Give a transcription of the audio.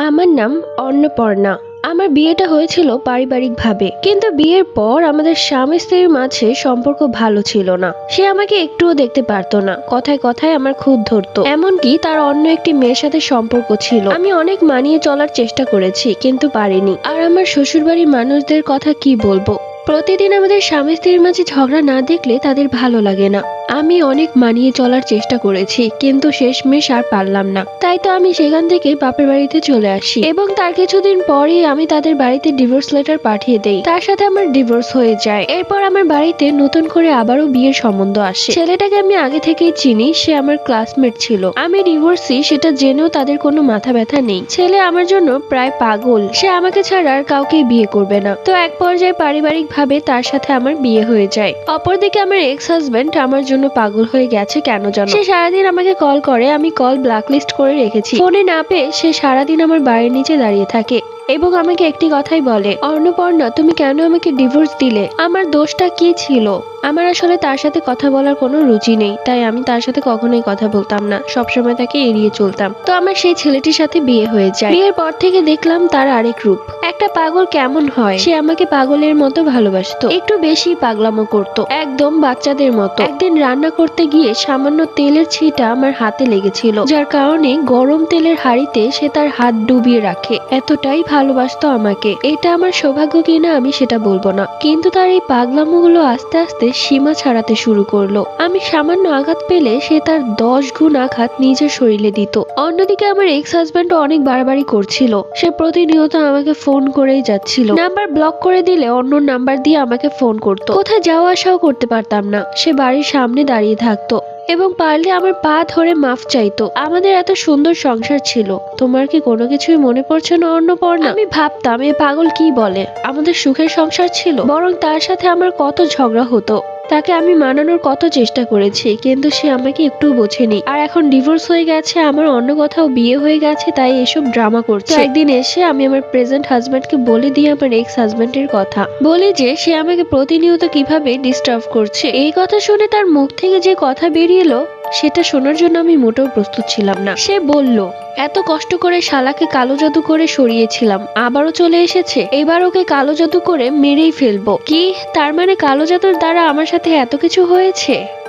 আমার নাম অন্নপর্ণা। আমার বিয়েটা হয়েছিল পারিবারিকভাবে। কিন্তু বিয়ের পর আমাদের স্বামী স্ত্রীর মাঝে সম্পর্ক ভালো ছিল না। সে আমাকে একটুও দেখতে পারতো না। কথায় কথায় আমার খুদ ধরতো। এমনকি তার অন্য একটি মেয়ের সাথে সম্পর্ক ছিল। আমি অনেক মানিয়ে চলার চেষ্টা করেছি, কিন্তু পারিনি। আর আমার শ্বশুরবাড়ির মানুষদের কথা কি বলব? প্রতিদিন আমাদের স্বামী স্ত্রীর মাঝে ঝগড়া না দেখলে তাদের ভালো লাগে না। আমি অনেক মানিয়ে চলার চেষ্টা করেছি, কিন্তু শেষমেশ আর পারলাম না। তাই তো আমি সেখান থেকে বাপের বাড়িতে চলে আসি। এবং তার কিছুদিন পরেই আমি তাদের বাড়িতে ডিভোর্স লেটার পাঠিয়ে দেই। তার সাথে আমার ডিভোর্স হয়ে যায়। এরপর আমার বাড়িতে নতুন করে আবারও বিয়ের সম্বন্ধ আসে। ছেলেটাকে আমি আগে থেকেই চিনি, সে আমার ক্লাসমেট ছিল। আমি ডিভোর্সি সেটা জেনেও তাদের কোনো মাথা ব্যথা নেই। ছেলে আমার জন্য প্রায় পাগল। সে আমাকে ছাড়া আর কাউকে বিয়ে করবে না। তো এক পর্যায়ে পারিবারিক ভাবে তার সাথে আমার বিয়ে হয়ে যায়। অপরদিকে আমার এক্স হাজবেন্ড আমার জন্য পাগল হয়ে গেছে কেন জানো? সে সারাদিন আমাকে কল করে, আমি কল ব্ল্যাকলিস্ট করে রেখেছি। ফোনে না পেয়ে সে সারাদিন আমার বাড়ির নিচে দাঁড়িয়ে থাকে। এবং আমাকে একটি কথাই বলে অর্ণপর্ণা তুমি কেন আমাকে ডিভোর্স দিলে? আমার দোষটা কি ছিল? আমার আসলে তার সাথে কথা বলার কোনো রুচি নেই, তাই আমি তার সাথে কখনোই কথা বলতাম না, সবসময় তাকে এড়িয়ে চলতাম। তো আমার সেই ছেলেটির সাথে বিয়ে হয়ে যায়। বিয়ের পর থেকে দেখলাম তার আরেক রূপ। একটা পাগল কেমন হয়? সে আমাকে পাগলের মতো ভালোবাসতো, একটু বেশি পাগলামো করত, একদম বাচ্চাদের মতো। একদিন রান্না করতে গিয়ে সামান্য তেলের ছিটা আমার হাতে লেগেছিল, যার কারণে গরম তেলের হাড়িতে সে তার হাত ডুবিয়ে রাখে। এতটাই ভালোবাসতো আমাকে। এটা আমার সৌভাগ্য কিনা আমি সেটা বলব না। কিন্তু তার এই পাগলামোগুলো আস্তে আস্তে সীমা ছাড়াতে শুরু করল। আমি সামান্য আঘাত পেলে সে তার দশ গুণ আঘাত নিজের শরীরে দিত। অন্যদিকে আমার এক্স হাজব্যান্ড অনেক বাড়াবাড়ি করছিল। সে প্রতিনিয়ত আমাকে ফোন করেই যাচ্ছিল। নাম্বার ব্লক করে দিলে অন্য নাম্বার দিয়ে আমাকে ফোন করতো। কোথায় যাওয়া আসাও করতে পারতাম না। সে বাড়ির সামনে দাঁড়িয়ে থাকতো। এবং পারলে আমার পা ধরে মাফ চাইতো। আমাদের এত সুন্দর সংসার ছিল। তোমার কি কোনো কিছুই মনে পড়ছে না, অন্নপর্ণা? আমি ভাবতাম, এ পাগল কি বলে? আমাদের সুখের সংসার ছিল। বরং তার সাথে আমার কত ঝগড়া হতো। তাকে আমি মানানোর কত চেষ্টা করেছি কিন্তু সে আমাকে একটু বোঝেনি। আর এখন ডিভোর্স হয়ে গেছে আমার অন্য কোথাও বিয়ে হয়ে গেছে তাই এসব ড্রামা করছে। একদিন এসে আমি আমার প্রেজেন্ট হাজব্যান্ডকে বলে দিই আমার এক্স হাজব্যান্ডের কথা। বলি যে সে আমাকে প্রতিনিয়ত কীভাবে ডিস্টার্ব করছে। এই কথা শুনে তার মুখ থেকে যে কথা বেরিয়ে এলো সেটা শোনার জন্য আমি মোটেও প্রস্তুত ছিলাম না। সে বলল, এত কষ্ট করে শালাকে কালো জাদু করে সরিয়েছিলাম, আবারও চলে এসেছে? এবার ওকে কালো জাদু করে মেরেই ফেলব। কি? তার মানে কালো জাদুর দ্বারা আমার সাথে এত কিছু হয়েছে?